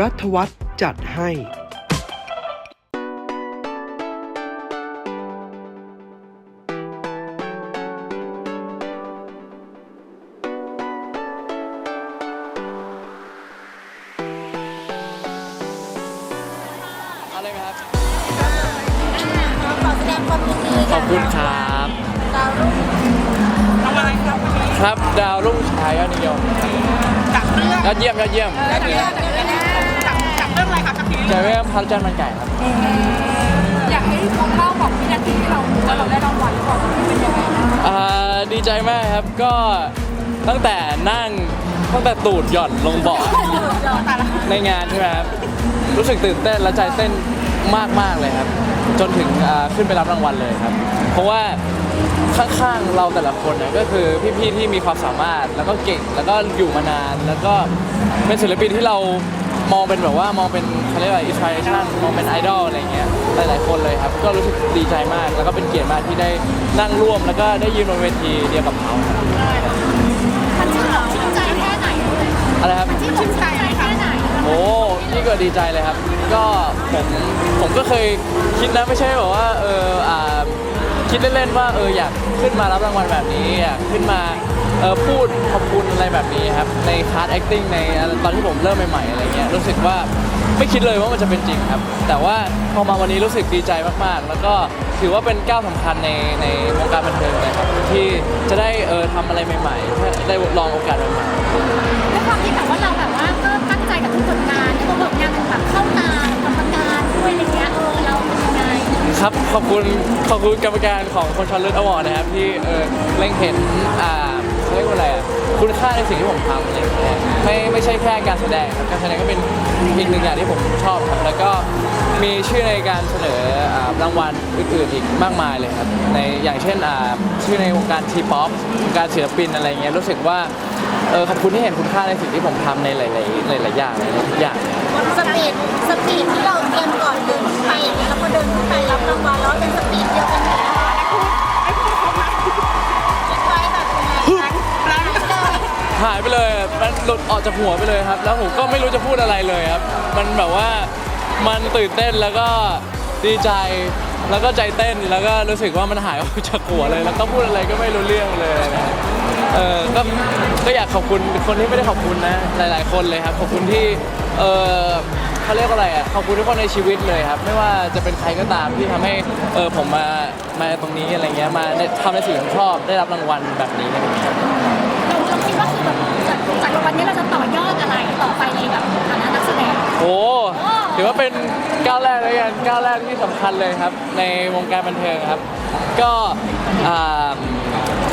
รัฐวัฒน์จัดให้เอาเลยไหมครับ ขอแสดงความยินดีขอบคุณครับดาวรุ่งทำอะไรครับวันนี้ครับดาวรุ่งชายยอดนิยมจากเรื่องยอดเยี่ยมยอดเยี่ยมจากเรื่อง อะไรครับจากทีใจแม่พันจันทร์มันไก่ครับ อยากให้ลองเล่าของวินาทีที่เราว่าเราได้รางวัลก่อนเป็นยังไงนะอ่าดีใจมากครับก็ตั้งแต่นั่งตั้งแต่ตูดหย่อนลงเบาะแต่ละในงานใช่ไหมครับรู้สึกตื่นเต้นและใจเต้นมากมากๆเลยครับ จนถึงอ่าขึ้นไปรับรางวัลเลยครับ เพราะว่าข้างๆเราแต่ละคนเนี่ยก็คือพี่ๆที่มีความสามารถแล้วก็เก่งแล้วก็อยู่มานาน แล้วก็เป็นศิลปินที่เรา มองเป็นแบบว่ามองเป็นเขาเรียกว่าอินสปิเรชันมองเป็นไอดอลอะไรเงี้ยหลายๆคนเลยครับ ก็รู้สึกดีใจมาก แล้วก็เป็นเกียรติมากที่ได้นั่งร่วม แล้วก็ได้ยืนบนเวทีเดียวกับเขาครับมันชื่นชื่นใจแค่ไหนอะไรครับ ที่ชื่นใจแค่ไหนโอ้นี่ก็ดีใจเลยครับ ก็ผมผมก็เคยคิดนะไม่ใช่แบบว่าเอออ่า คิดเล่นๆว่าเอออยากขึ้นมารับรางวัลแบบนี้อยากขึ้นมาเออพูดขอบคุณอะไรแบบนี้ครับในคลาส acting ในตอนที่ผมเริ่มใหม่ๆอะไรเงี้ยรู้สึกว่าไม่คิดเลยว่ามันจะเป็นจริงครับ แต่ว่าพอมาวันนี้รู้สึกดีใจมากๆ แล้วก็ถือว่าเป็นก้าวสำคัญในในวงการบันเทิงเลยครับที่จะได้เออทำอะไรใหม่ๆได้ลองโอกาสใหม่ๆด้วยความที่แบบว่าเราแบบว่าก็ตั้งใจกับทุกผลงานแล้วก็ผลงานมันแบบเข้าตากรรมการด้วยอะไรเงี้ย ครับขอบคุณขอบคุณกรรมการของคนชอนเลือดอวอร์นะครับที่เออเล็งเห็นอ่าเขาเรียกว่าอะไรอะคุณค่าในสิ่งที่ผมทำอะไรอย่างเงี้ยไม่ไม่ใช่แค่การแสดงครับการแสดงก็เป็นอีกหนึ่งอย่างที่ผมชอบครับแล้วก็มีชื่อในการเสนออ่ารางวัลอื่นๆอีกมากมายเลยครับในอย่างเช่นอ่าชื่อในวงการทีป๊อปวงการศิลปินอะไรเงี้ยรู้สึกว่าเออขอบคุณที่เห็นคุณค่าในสิ่งที่ผมทำในหลายๆหลายๆอย่างหลายๆอย่าง สปีด รับราแล้วเป็นสปีดเดียวกันเลยคิดไว้แบบยังไงนั้นเลยหายไปเลยมันหลุดออกจากหัวไปเลยครับ แล้วผมก็ไม่รู้จะพูดอะไรเลยครับ มันแบบว่ามันตื่นเต้นแล้วก็ดีใจแล้วก็ใจเต้นแล้วก็รู้สึกว่ามันหายออกจากหัวเลย แล้วก็พูดอะไรก็ไม่รู้เรื่องเลยนะเออก็ก็อยากขอบคุณคนที่ไม่ได้ขอบคุณนะ หลาย ๆ คนเลยครับ ขอบคุณที่ เออเขาเรียกว่าอะไรอะขอบคุณทุกคนในชีวิตเลยครับ ไม่ว่าจะเป็นใครก็ตามที่ทำให้เออผมมามาตรงนี้อะไรเงี้ยมาได้ทำในสิ่งที่ผมชอบได้รับรางวัลแบบนี้อะไรเงี้ยเราเราคิดว่าคือแบบจากจากวันนี้เราจะต่อยอดอะไรต่อไปในแบบฐานะนักแสดง โอ้ถือว่าเป็นก้าวแรกเลยกันก้าวแรกที่สำคัญเลยครับ ในวงการบันเทิงครับ ก็อ่า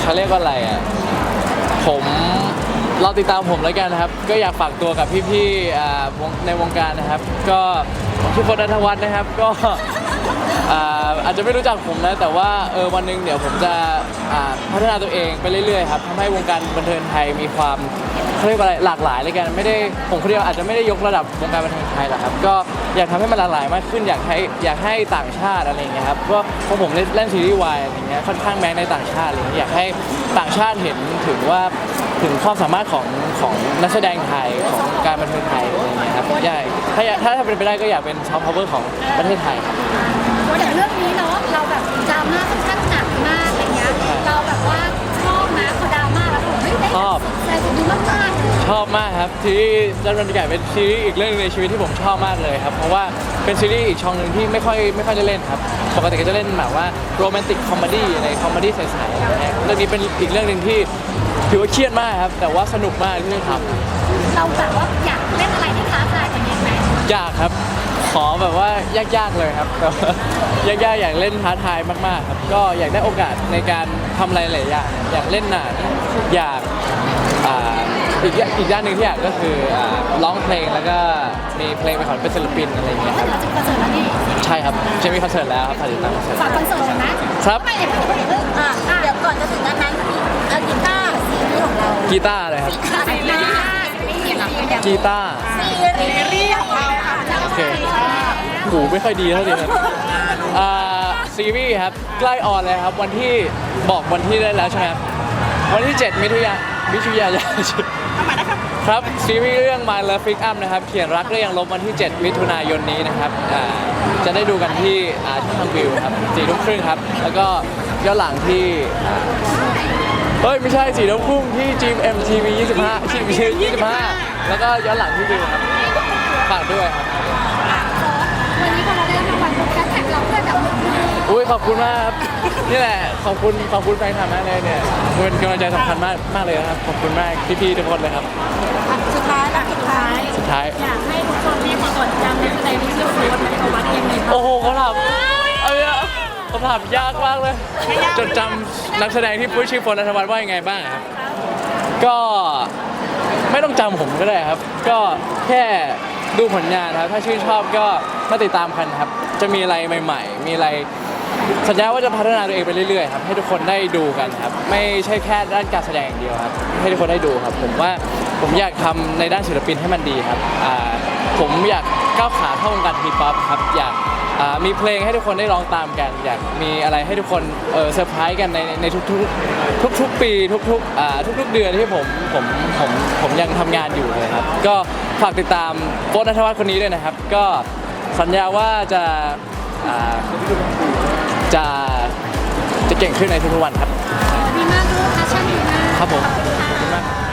เขาเรียกว่าอะไรอะผม เราติดตามผมแล้วกันนะครับ ก็อยากฝากตัวกับพี่ๆอ่าวงในวงการนะครับ ก็ชื่อพลนัทวัฒน์นะครับ ก็ อ่าอาจจะไม่รู้จักผมนะ แต่ว่าเออวันหนึ่งเดี๋ยวผมจะอ่าพัฒนาตัวเองไปเรื่อยๆครับทำให้วงการบันเทิงไทยมีความเขาเรียกว่าอะไรหลากหลายเลยกันไม่ได้ผมคนเดียวอาจจะไม่ได้ยกระดับวงการบันเทิงไทยหรอกครับ ก็อยากทำให้มันหลากหลายมากขึ้นอยากให้อยากให้ต่างชาติอะไรอย่างเงี้ยครับเพราะเพราะผมเล่นเล่นซีรีส์วายอะไรอย่างเงี้ยค่อนข้างแมสในต่างชาติอะไรอย่างเงี้ยอยากให้ต่างชาติเห็นถึงว่าถึงความสามารถของของนักแสดงไทยของการบันเทิงไทยอะไรอย่างเงี้ย ครับอยากถ้าอยากถ้าถ้าเป็นไปได้ก็อยากเป็นซอฟต์พาวเวอร์ของประเทศไทยครับอย่างเรื่องนี้เนาะเราแบบดราม่าค่อนข้างหนักมากอะไรเงี้ยเราแบบว่าชอบนะพอดราม่าแล้วผมไม่ได้ชอบแสดงดีมากๆเลยชอบมากครับซีรีส์จันทร์วันไก่เป็นซีรีส์อีกเรื่องหนึงในชีวิตที่ผมชอบมากเลยครับเพราะว่าเป็นซีรีส์อีกช่องหนึ่งที่ไม่ค่อยไม่ค่อยจะเล่นครับปกติก็จะเล่นแบบว่าโรแมนติกคอมเมดี้ในคอมเมดี้ใสๆอะไรเงี้ยเรื่องนี้เป็นอีกเรื่องหนึ่งที่ถือว่าเครียดมากครับแต่ว่าสนุกมากที่ได้ทเราแบบว่าอยากเล่นอะไรที่ท้าทายกว่านี้ ไหมำยากครับ ขอแบบว่ายากๆเลยครับแต่ว่ายากๆอยากเล่นท้าทายมากๆครับก็อยากได้โอกาสในการทำอะไรหลายอย่างอยากเล่นหนังอยากอ่าอีกอย่างอีกด้านหนึ่งที่อยากก็คืออ่าร้องเพลงแล้วก็มีเพลงไปขอเป็นศิลปินอะไรอย่างเงี้ยคถ้ารับเดี๋ยวจะคอนเสิร์ตแล้วนี่ใช่ครับจะมีคอนเสิร์ตแล้วครับผลิตตามคอนเสิร์ต ฝากคอนเสิร์ตเลยนะครับ ไม่เดี๋ยวเรื่องอะเดี๋ยวก่อนจะถึงนั้นนั้นเอากีตาร์ซีรีส์ของเรากีตาร์เลยครับซีรีส์ซีรีส์ของเรา กีตาร์ซีรีส์ของเราค่ะโอเคหูไม่ค่อยดีเท่าไหร่ครับอ่าซีรีส์ครับใกล้ออนเลยครับ วันที่บอกวันที่ได้แล้วใช่ไหมครับวันที่ 7 มิถุนายนมิถุนายนทำไมนะครับคครับซีรีส์เรื่อง My Love Pick Up นะครับ เขียนรักเรื่องยังลบวันที่ 7 มิถุนายนนี้นะครับอ่าจะได้ดูกันที่อ่าช่องทางวิวครับสี่ทุ่มครึ่งครับ แล้วก็ย้อนหลังที่อ่าเฮ้ย ไม่ใช่สี่ทุ่มครึ่งที่ GMM TV 25ที่25 แล้วก็ย้อนหลังที่วิวครับฝากด้วยครับวันนี้พอเราได้รางวัลแฮชแท็กเราเพื่อนแบบมืออุ้ยขอบคุณมากครับนี่แหละขอบคุณขอบคุณแฟนคลับมากเลยเนี่ยเป็นกำลังใจสำคัญมากมากเลยนะครับขอบคุณมากพี่ๆทุกคนเลยครับ สุดท้ายและสุดท้ายสุดท้าย อยากให้ทุกคนที่มาจดจำนักแสดงที่ชื่อโฟร์ในประวัติยังไงบ้างโอ้โหเขาถามเอ้ยคำถามยากมากเลยจดจำนักแสดงที่พูดชื่อโฟนนัทวัฒน์ว่ายังไงบ้างครับก็ ไม่ต้องจำผมก็ได้ครับ ก็แค่ดูผลงานครับ ถ้าชื่นชอบก็มาติดตามกันครับ จะมีอะไรใหม่ ๆ มีอะไรสัญญาว่าจะพัฒนาตัวเองไปเรื่อยๆครับให้ทุกคนได้ดูกันครับ ไม่ใช่แค่ด้านการแสดงอย่างเดียวครับ ให้ทุกคนได้ดูครับ ผมว่าผมอยากทำในด้านศิลปินให้มันดีครับอ่าผมอยากก้าวขาเข้าวงการฮิปฮอปครับอยาก มีเพลงให้ทุกคนได้ร้องตามกัน อยากมีอะไรให้ทุกคนเออเซอร์ไพรส์กันในในทุกๆ ทุก ๆ ปีทุกๆอ่าทุก ๆ เดือนที่ผมผมผมผมยังทำงานอยู่เลยครับ ก็ฝากติดตามโป๊ตนัทวัฒน์คนนี้ด้วยนะครับ ก็สัญญาว่าจะอ่าจะจะเก่งขึ้นในทุกๆวันครับ ดีมากลูกแพชชั่นดีมากครับผม ขอบคุณค่ะ